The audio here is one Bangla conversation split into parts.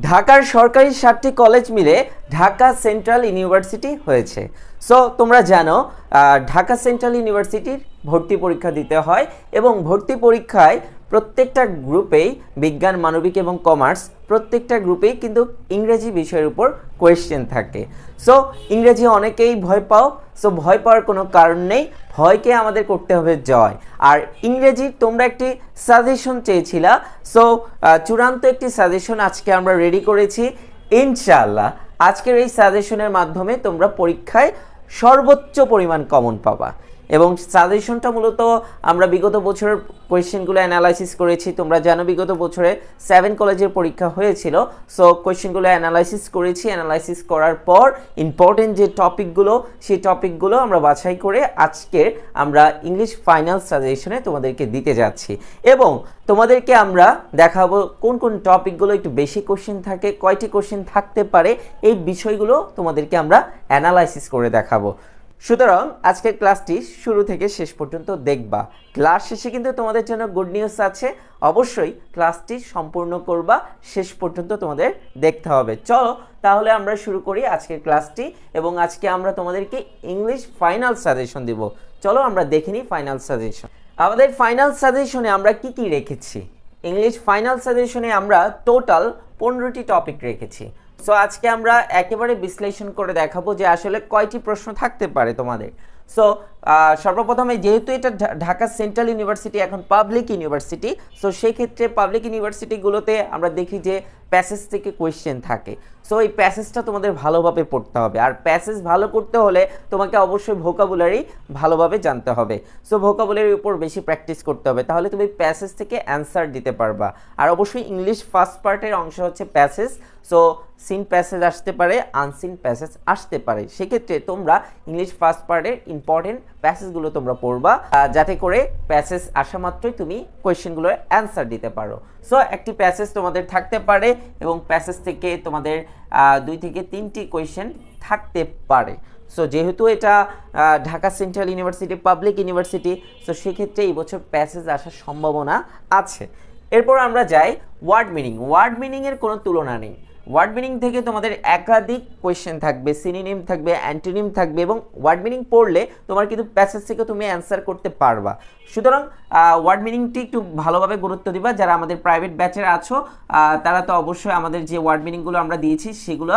ঢাকার সরকারি সাতটি কলেজ মিলে ঢাকা সেন্ট্রাল ইউনিভার্সিটি হয়েছে। সো তোমরা জানো ঢাকা সেন্ট্রাল ইউনিভার্সিটির ভর্তি পরীক্ষা দিতে হয় এবং ভর্তি পরীক্ষায় প্রত্যেকটা গ্রুপেই বিজ্ঞান, মানবিক এবং কমার্স প্রত্যেকটা গ্রুপেই কিন্তু ইংরেজি বিষয়ের উপর কোয়েশ্চেন থাকে। সো ইংরেজি অনেকেই ভয় পাও সো ভয় পাওয়ার কোনো কারণ নেই, ভয়কে আমাদের করতে হবে জয়। আর ইংরেজি তোমরা একটি সাজেশন চেয়েছিলা সো চূড়ান্ত একটি সাজেশন আজকে আমরা রেডি করেছি, ইনশাআল্লাহ। আজকের এই সাজেশনের মাধ্যমে তোমরা পরীক্ষায় সর্বোচ্চ পরিমাণ কমন পাবা। এবং সাজেশনটা মূলত আমরা বিগত বছরের কোয়েশ্চেনগুলো অ্যানালাইসিস করেছি। তোমরা জানো বিগত বছরে সেভেন কলেজের পরীক্ষা হয়েছিল। সো কোয়েশ্চেনগুলো অ্যানালাইসিস করেছি। অ্যানালাইসিস করার পর ইম্পর্টেন্ট যে টপিকগুলো, সেই টপিকগুলো আমরা বাছাই করে আজকে আমরা ইংলিশ ফাইনাল সাজেশনে তোমাদেরকে দিতে যাচ্ছি। এবং তোমাদেরকে আমরা দেখাবো কোন কোন টপিকগুলো একটু বেশি কোশ্চেন থাকে, কয়টি কোশ্চেন থাকতে পারে, এই বিষয়গুলো তোমাদেরকে আমরা অ্যানালাইসিস করে দেখাবো। সুতরাং আজকের ক্লাসটি শুরু থেকে শেষ পর্যন্ত দেখবা। ক্লাস শেষে কিন্তু তোমাদের জন্য গুড নিউজ আছে। অবশ্যই ক্লাসটি সম্পূর্ণ করবা। শেষ পর্যন্ত তোমাদের দেখতে হবে। চলো, তাহলে আমরা শুরু করি আজকের ক্লাসটি এবং আজকে আমরা তোমাদেরকে ইংলিশ ফাইনাল সাজেশন দিব। চলো, আমরা দেখিনি ফাইনাল সাজেশন আমাদের ফাইনাল সাজেশনে আমরা কি কি রেখেছি? ইংলিশ ফাইনাল সাজেশনে আমরা টোটাল পনেরোটি টপিক রেখেছি। সো আজকে আমরা একেবারে বিশ্লেষণ করে দেখাবো যে আসলে কয়টি প্রশ্ন থাকতে পারে তোমাদের। সো সর্বপ্রথমে যেহেতু এটা ঢাকা সেন্ট্রাল ইউনিভার্সিটি এখন পাবলিক ইউনিভার্সিটি সো সেই ক্ষেত্রে পাবলিক ইউনিভার্সিটিগুলোতে আমরা দেখি যে প্যাসেজ থেকে কোয়েশ্চেন থাকে। সো এই প্যাসেজটা তোমাদের ভালোভাবে পড়তে হবে। আর প্যাসেজ ভালো করতে হলে তোমাকে অবশ্যই ভোকাবুলারি ভালোভাবে জানতে হবে। সো ভোকাবুলারির উপর বেশি প্র্যাকটিস করতে হবে। তাহলে তুমি প্যাসেজ থেকে অ্যান্সার দিতে পারবা। আর অবশ্যই ইংলিশ ফার্স্ট পার্টের অংশ হচ্ছে প্যাসেজ সো সিন প্যাসেজ আসতে পারে আনসিন প্যাসেজ আসতে পারে। সেক্ষেত্রে তোমরা ইংলিশ ফার্স্ট পার্টের ইম্পর্টেন্ট প্যাসেজগুলো তোমরা পড়বা যাতে করে প্যাসেজ আসা মাত্রই তুমি কোয়েশ্চেনগুলোর অ্যান্সার দিতে পারো। সো একটি প্যাসেজ তোমাদের থাকতে পারে এবং প্যাসেজ থেকে তোমাদের দুই থেকে তিনটি কোয়েশ্চেন থাকতে পারে। সো যেহেতু এটা Dhaka central university public university so সেক্ষেত্রে এই বছর প্যাসেজ আসার সম্ভাবনা আছে। এরপর আমরা যাই ওয়ার্ড মিনিং ওয়ার্ড মিনিংয়ের কোনো তুলনা নেই। ওয়ার্ড মিনিং থেকে তোমাদের একাধিক কোয়েশ্চেন থাকবে সিনিনিম থাকবে অ্যান্টোনিম থাকবে এবং ওয়ার্ড মিনিং পড়লে তোমার কিন্তু প্যাসেজ থেকে তুমি অ্যান্সার করতে পারবা। সুতরাং ওয়ার্ড মিনিংটি একটু ভালোভাবে গুরুত্ব দিবা। যারা আমাদের প্রাইভেট ব্যাচের আছো তারা তো অবশ্যই আমাদের যে ওয়ার্ড মিনিংগুলো আমরা দিয়েছি, সেগুলো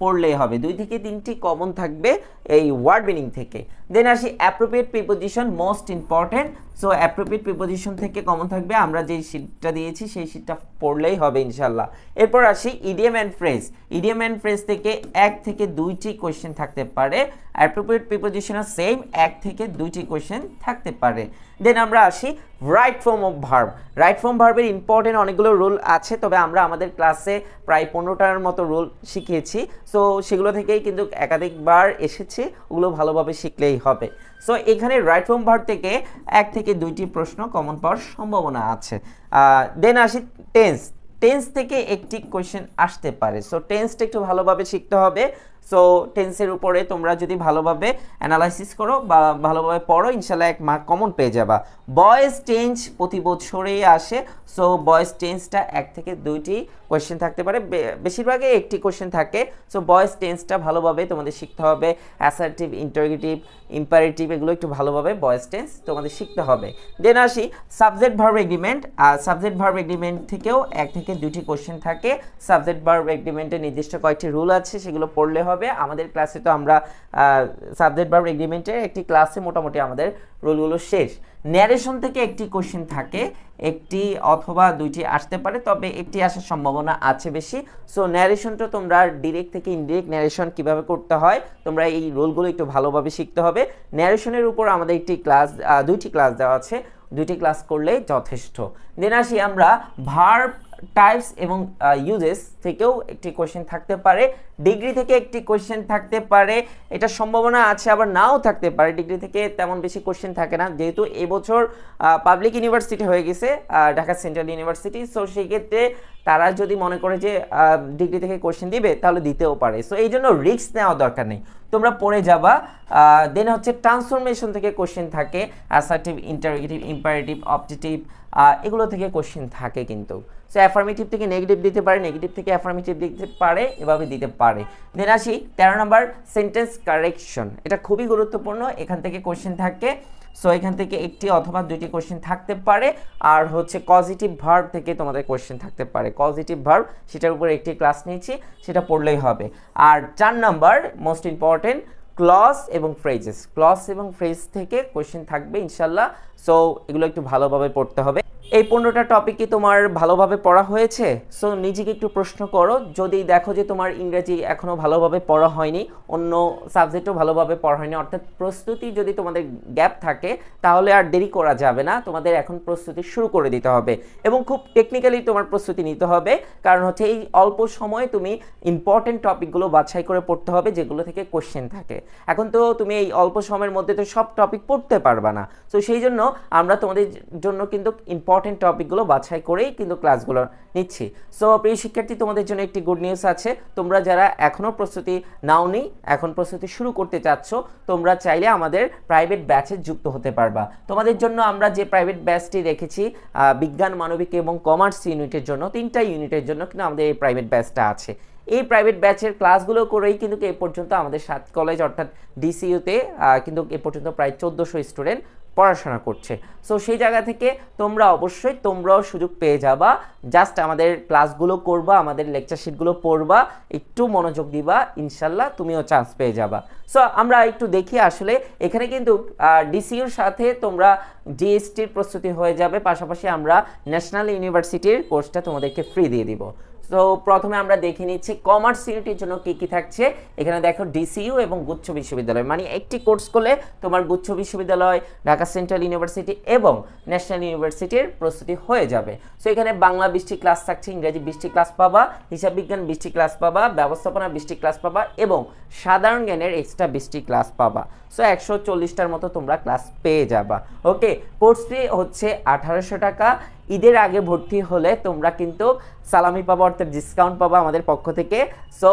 পড়লেই হবে। দুই থেকে তিনটি কমন থাকবে এই ওয়ার্ড মিনিং থেকে। দেন আসি appropriate preposition most important so appropriate preposition থেকে কমন থাকবে। আমরা যে শীটটা দিয়েছি, সেই শীটটা পড়লেই হবে ইনশাল্লাহ এরপর আসি idiom and phrase idiom and phrase থেকে এক থেকে দুইটি কোয়েশ্চেন থাকতে পারে। অ্যাপ্রোপ্রিয়েট প্রিপোজিশনও সেম এক থেকে দুইটি কোয়েশ্চেন থাকতে পারে। দেন আমরা আসি right form of verb right form ভার্বের ইম্পর্টেন্ট অনেকগুলো রুল আছে, তবে আমরা আমাদের ক্লাসে প্রায় পনেরোটার মতো রুল শিখিয়েছি। সো সেগুলো থেকেই কিন্তু একাধিকবার এসেছে, ওগুলো ভালোভাবে শিখলেই হবে। সো এখানে রাইট ফর্ম ভার্ব থেকে এক থেকে দুইটি প্রশ্ন কমন পাওয়ার সম্ভাবনা আছে। দেন আসি টেন্স টেন্স থেকে একটি কোয়েশ্চেন আসতে পারে। সো টেন্সটা একটু ভালোভাবে শিখতে হবে। সো টেন্সের উপরে তোমরা যদি ভালোভাবে অ্যানালাইসিস করো বা ভালোভাবে পড়ো, ইনশাল্লাহ এক মার্ক কমন পেয়ে যাবা। বয়েস টেন্স প্রতি বছরেই আসে। সো বয়েস টেন্সটা এক থেকে দুইটি কোয়েশ্চেন থাকতে পারে। বেশিরভাগই একটি কোয়েশ্চেন থাকে। সো বয়েস টেন্সটা ভালোভাবে তোমাদের শিখতে হবে। অ্যাসার্টিভ ইন্টারগেটিভ ইম্পারেটিভ এগুলো একটু ভালোভাবে বয়েস টেন্স তোমাদের শিখতে হবে। দেন আসি সাবজেক্ট ভার্ব এগ্রিমেন্ট আর সাবজেক্ট ভার্ব এগ্রিমেন্ট থেকেও এক থেকে দুটি কোয়েশ্চেন থাকে। সাবজেক্ট ভার্ব এগ্রিমেন্টের নির্দিষ্ট কয়েকটি রুল আছে, সেগুলো পড়লে হবে। আমাদের ক্লাসে তো আমরা সাবজেক্ট ভার্ব এগ্রিমেন্টের একটি ক্লাসে মোটামুটি আমাদের রুলগুলো শেষ। ন্যারেশন থেকে একটি কোশ্চেন থাকে, একটি অথবা দুইটি আসতে পারে, তবে একটি আসার সম্ভাবনা আছে বেশি। সো ন্যারেশনটা তোমরা ডিরেক্ট থেকে ইনডিরেক্ট ন্যারেশন কীভাবে করতে হয়, তোমরা এই রোলগুলো একটু ভালোভাবে শিখতে হবে। ন্যারেশনের উপর আমাদের একটি ক্লাস দুইটি ক্লাস দেওয়া আছে, দুইটি ক্লাস করলেই যথেষ্ট। দেন আসি আমরা ভার্ব টাইপস এবং ইউজেস থেকেও একটি কোশ্চেন থাকতে পারে ডিগ্রি থেকে একটি কোয়েশ্চেন থাকতে পারে, এটা সম্ভাবনা আছে আবার নাও থাকতে পারে ডিগ্রি থেকে তেমন বেশি কোশ্চেন থাকে না, যেহেতু এবছর পাবলিক ইউনিভার্সিটি হয়ে গেছে ঢাকা সেন্ট্রাল ইউনিভার্সিটি সো সেই ক্ষেত্রে তারা যদি মনে করে যে ডিগ্রি থেকে কোশ্চেন দিবে, তাহলে দিতেও পারে। সো এই জন্য রিস্ক নেওয়া দরকার নেই। তোমরা পড়ে যাবা দেন হচ্ছে ট্রান্সফরমেশন থেকে কোশ্চেন থাকে অ্যাসার্টিভ ইন্টারগেটিভ ইম্পারেটিভ অপটেটিভ এগুলো থেকে কোশ্চেন থাকে কিন্তু। সো অ্যাফার্মেটিভ থেকে নেগেটিভ দিতে পারে নেগেটিভ থেকে অ্যাফার্মেটিভ দিতে পারে, এভাবে দিতে পারে। দেন আসি, তেরো নম্বর সেন্টেন্স কারেকশন এটা খুবই গুরুত্বপূর্ণ, এখান থেকে কোশ্চেন থাকে। সো এখান থেকে একটি অথবা দুইটি কোশ্চেন থাকতে পারে। আর হচ্ছে পজিটিভ ভার্ব থেকে তোমাদের কোশ্চেন থাকতে পারে। পজিটিভ ভার্ব সেটার উপর একটি ক্লাস নিয়েছি, সেটা পড়লেই হবে। আর চার নাম্বার মোস্ট ইম্পর্টেন্ট ক্লস এবং ফ্রেজেস ক্লস এবং ফ্রেজ থেকে কোশ্চেন থাকবে, ইনশাল্লাহ। সো এগুলো একটু ভালোভাবে পড়তে হবে। এই পনেরোটা টপিক কি তোমার ভালোভাবে পড়া হয়েছে? সো নিজেকে একটু প্রশ্ন করো। যদি দেখো যে তোমার ইংরেজি এখনও ভালোভাবে পড়া হয়নি, অন্য সাবজেক্টও ভালোভাবে পড়া হয়নি, অর্থাৎ প্রস্তুতি যদি তোমাদের গ্যাপ থাকে, তাহলে আর দেরি করা যাবে না। তোমাদের এখন প্রস্তুতি শুরু করে দিতে হবে। এবং খুব টেকনিক্যালি তোমার প্রস্তুতি নিতে হবে। কারণ হচ্ছে এই অল্প সময়ে তুমি ইম্পর্টেন্ট টপিকগুলো বাছাই করে পড়তে হবে, যেগুলো থেকে কোশ্চেন থাকে। এখন তো তুমি এই অল্প সময়ের মধ্যে তো সব টপিক পড়তে পারবা না। তো সেই জন্য আমরা তোমাদের জন্য কিন্তু ইম্পর্টেন্ট টপিকগুলো বাছাই করেই কিন্তু ক্লাসগুলো নিচ্ছি। সো প্রিয় শিক্ষার্থী, তোমাদের জন্য একটি গুড নিউজ আছে। তোমরা যারা এখনও প্রস্তুতি নাওনি, এখন প্রস্তুতি শুরু করতে চাচ্ছ, তোমরা চাইলে আমাদের প্রাইভেট ব্যাচে যুক্ত হতে পারবা। তোমাদের জন্য আমরা যে প্রাইভেট ব্যাচটি রেখেছি বিজ্ঞান, মানবিক এবং কমার্স ইউনিটের জন্য, তিনটা ইউনিটের জন্য কিন্তু আমাদের এই প্রাইভেট ব্যাচটা আছে। এই প্রাইভেট ব্যাচের ক্লাসগুলো করেই কিন্তু এ পর্যন্ত আমাদের সাত কলেজ অর্থাৎ ডিসিইউতে কিন্তু এ পর্যন্ত প্রায় চোদ্দোশো স্টুডেন্ট পড়াশোনা করছে। সো সেই জায়গা থেকে তোমরা অবশ্যই তোমরাও সুযোগ পেয়ে যাবা। জাস্ট আমাদের ক্লাসগুলো করবা, আমাদের লেকচার শিটগুলো পড়বা, একটু মনোযোগ দিবা, ইনশাল্লাহ তুমিও চান্স পেয়ে যাবা। সো আমরা একটু দেখি আসলে এখানে কিন্তু ডিসিউর সাথে তোমরা জিএসটির প্রস্তুতি হয়ে যাবে। পাশাপাশি আমরা ন্যাশনাল ইউনিভার্সিটির কোর্সটা তোমাদেরকে ফ্রি দিয়ে দিব। তো প্রথমে আমরা দেখে নিচ্ছি কমার্স ইউনিটের জন্য কি কি থাকছে। এখানে দেখো ডিসিইউ এবং গুচ্ছ বিশ্ববিদ্যালয়। মানে একটি কোর্স করলে তোমার গুচ্ছ বিশ্ববিদ্যালয়, ঢাকা সেন্ট্রাল ইউনিভার্সিটি এবং ন্যাশনাল ইউনিভার্সিটির প্রস্তুতি হয়ে যাবে। সো এখানে বাংলা বিশটি ক্লাস থাকছে, ইংরেজি বিশটি ক্লাস পাবা, হিসাব বিজ্ঞান বিশটি ক্লাস পাবা, ব্যবস্থাপনা বিশটি ক্লাস পাবা এবং সাধারণ জ্ঞানের এক্সট্রা বিশটি ক্লাস পাবা। সো একশো চল্লিশটার মতো তোমরা ক্লাস পেয়ে যাবা। ওকে কোর্স হচ্ছে আঠারোশো টাকা। ঈদের আগে ভর্তি হলে তোমরা কিন্তু সালামি পাবা, অর্থাৎ ডিসকাউন্ট পাবা আমাদের পক্ষ থেকে। সো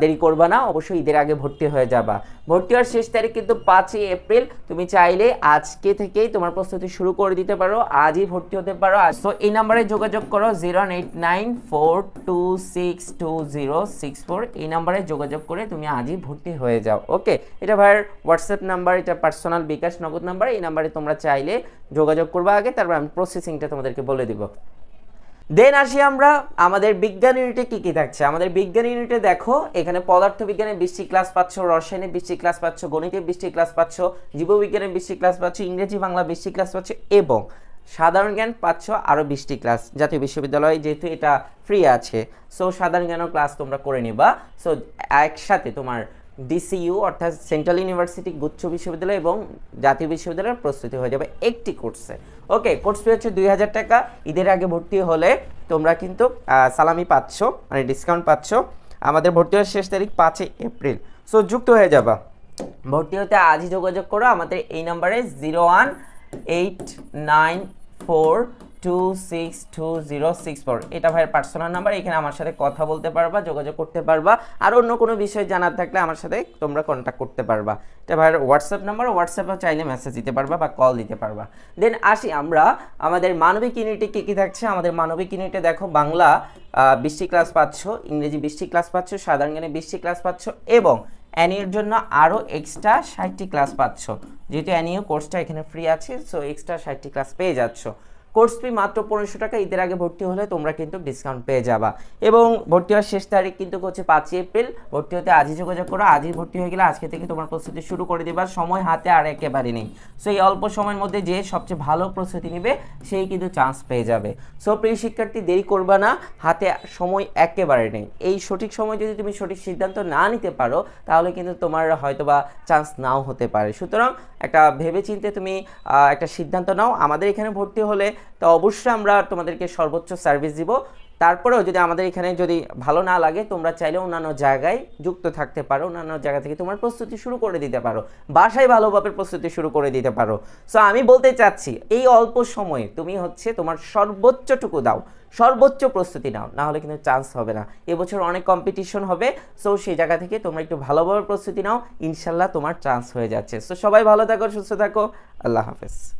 দেরি করবা না, অবশ্যই ঈদের আগে ভর্তি হয়ে যাবা। ভর্তি হওয়ার শেষ তারিখ কিন্তু পাঁচই এপ্রিল। তুমি চাইলে আজকে থেকেই তোমার প্রস্তুতি শুরু করে দিতে পারো, আজই ভর্তি হতে পারো। সো এই নাম্বারে যোগাযোগ করো zero eight nine four two six two zero six four এই নাম্বারে যোগাযোগ করে তুমি আজই ভর্তি হয়ে যাও ওকে এটা ভাইয়ের হোয়াটসঅ্যাপ নাম্বার এটা পার্সোনাল বিকাশ নগদ নাম্বার এই নাম্বারে তোমরা চাইলে যোগাযোগ করবা আগে, তারপর আমি প্রসেসিংটা তোমাদেরকে বলে দিব। দেন আসি আমরা, আমাদের বিজ্ঞান ইউনিটে কি কি থাকছে? আমাদের বিজ্ঞান ইউনিটে দেখো, এখানে পদার্থ বিজ্ঞানের বিশটি ক্লাস পাচ্ছ, রসায়নের বিশটি ক্লাস পাচ্ছ, গণিতের বিশটি ক্লাস পাচ্ছ, জীববিজ্ঞানের বিশটি ক্লাস পাচ্ছ, ইংরেজি বাংলা বিশটি ক্লাস পাচ্ছ এবং সাধারণ জ্ঞান পাচ্ছ আরও বিশটি ক্লাস জাতীয় বিশ্ববিদ্যালয় যেহেতু এটা ফ্রি আছে। সো সাধারণ জ্ঞানও ক্লাস তোমরা করে নিবা। সো একসাথে তোমার ডিসিইউ অর্থাৎ সেন্ট্রাল ইউনিভার্সিটি গুচ্ছ বিশ্ববিদ্যালয় এবং জাতীয় বিশ্ববিদ্যালয়ের প্রস্তুতি হয়ে যাবে একটি কোর্সে। ওকে কোর্স ফি হচ্ছে দুই হাজার টাকা। ঈদের আগে ভর্তি হলে তোমরা কিন্তু সালামি পাচ্ছ মানে ডিসকাউন্ট পাচ্ছ। আমাদের ভর্তি হওয়ার শেষ তারিখ পাঁচই এপ্রিল। সো যুক্ত হয়ে যাবা। ভর্তি হতে আজই যোগাযোগ করো। আমাদের এই নাম্বারে zero one eight nine four two six two zero six four এটা ভাইয়ের পার্সোনাল নাম্বার এখানে আমার সাথে কথা বলতে পারবা, যোগাযোগ করতে পারবা, আর অন্য কোনো বিষয় জানার থাকলে আমার সাথে তোমরা কন্ট্যাক্ট করতে পারবা। এটা ভাইয়ের হোয়াটসঅ্যাপ নাম্বার হোয়াটসঅ্যাপে চাইলে মেসেজ দিতে পারবা বা কল দিতে পারবা। দেন আসি আমরা, আমাদের মানবিক ইউনিটে কী কী থাকছে? আমাদের মানবিক ইউনিটে দেখো বাংলা বিশটি ক্লাস পাচ্ছ, ইংরেজি বিশটি ক্লাস পাচ্ছ, সাধারণ জ্ঞানে বিশটি ক্লাস পাচ্ছ, এবং অ্যানির জন্য আরও এক্সট্রা ষাটটি ক্লাস পাচ্ছ। যেহেতু অ্যানিও কোর্সটা এখানে ফ্রি আছে সো এক্সট্রা ষাটটি ক্লাস পেয়ে যাচ্ছ। কোর্স ফি মাত্র পনেরোশো টাকা, ঈদের আগে ভর্তি হলে তোমরা কিন্তু ডিসকাউন্ট পেয়ে যাবা। এবং ভর্তি হওয়ার শেষ তারিখ কিন্তু হচ্ছে পাঁচই এপ্রিল। ভর্তি হতে আজই যোগাযোগ করো, আজই ভর্তি হয়ে গেলে আজকে থেকে তোমার প্রস্তুতি শুরু করে দেবার সময় হাতে আর একেবারে নেই। সো এই অল্প সময়ের মধ্যে যে সবচেয়ে ভালো প্রস্তুতি নেবে, সেই কিন্তু চান্স পেয়ে যাবে। সো প্রিয় শিক্ষার্থী, দেরি করবা না, হাতে সময় একেবারে নেই। এই সঠিক সময় যদি তুমি সঠিক সিদ্ধান্ত না নিতে পারো, তাহলে কিন্তু তোমার হয়তোবা চান্স নাও হতে পারে। সুতরাং একটা ভেবেচিন্তে তুমি একটা সিদ্ধান্ত নাও, আমাদের এখানে ভর্তি হলে তো অবশ্যই আমরা তোমাদেরকে সর্বোচ্চ সার্ভিস দিব। তারপরেও যদি আমাদের এখানে যদি ভালো না লাগে, তোমরা চাইলে অন্যান্য জায়গায় যুক্ত থাকতে পারো, অন্যান্য জায়গা থেকে তোমার প্রস্তুতি শুরু করে দিতে পারো, বাসায় ভালোভাবে প্রস্তুতি শুরু করে দিতে পারো। সো আমি বলতে চাচ্ছি, এই অল্প সময়ে তুমি হচ্ছে তোমার সর্বোচ্চটুকু দাও, সর্বোচ্চ প্রস্তুতি নাও, না কিন্তু চান্স হবে না। এবছর অনেক কম্পিটিশন হবে সো সেই জায়গা থেকে তোমরা একটু ভালোভাবে প্রস্তুতি নাও, ইনশাল্লাহ তোমার চান্স হয়ে যাচ্ছে। সো সবাই ভালো থাকো, সুস্থ থাকো, আল্লাহ হাফেজ।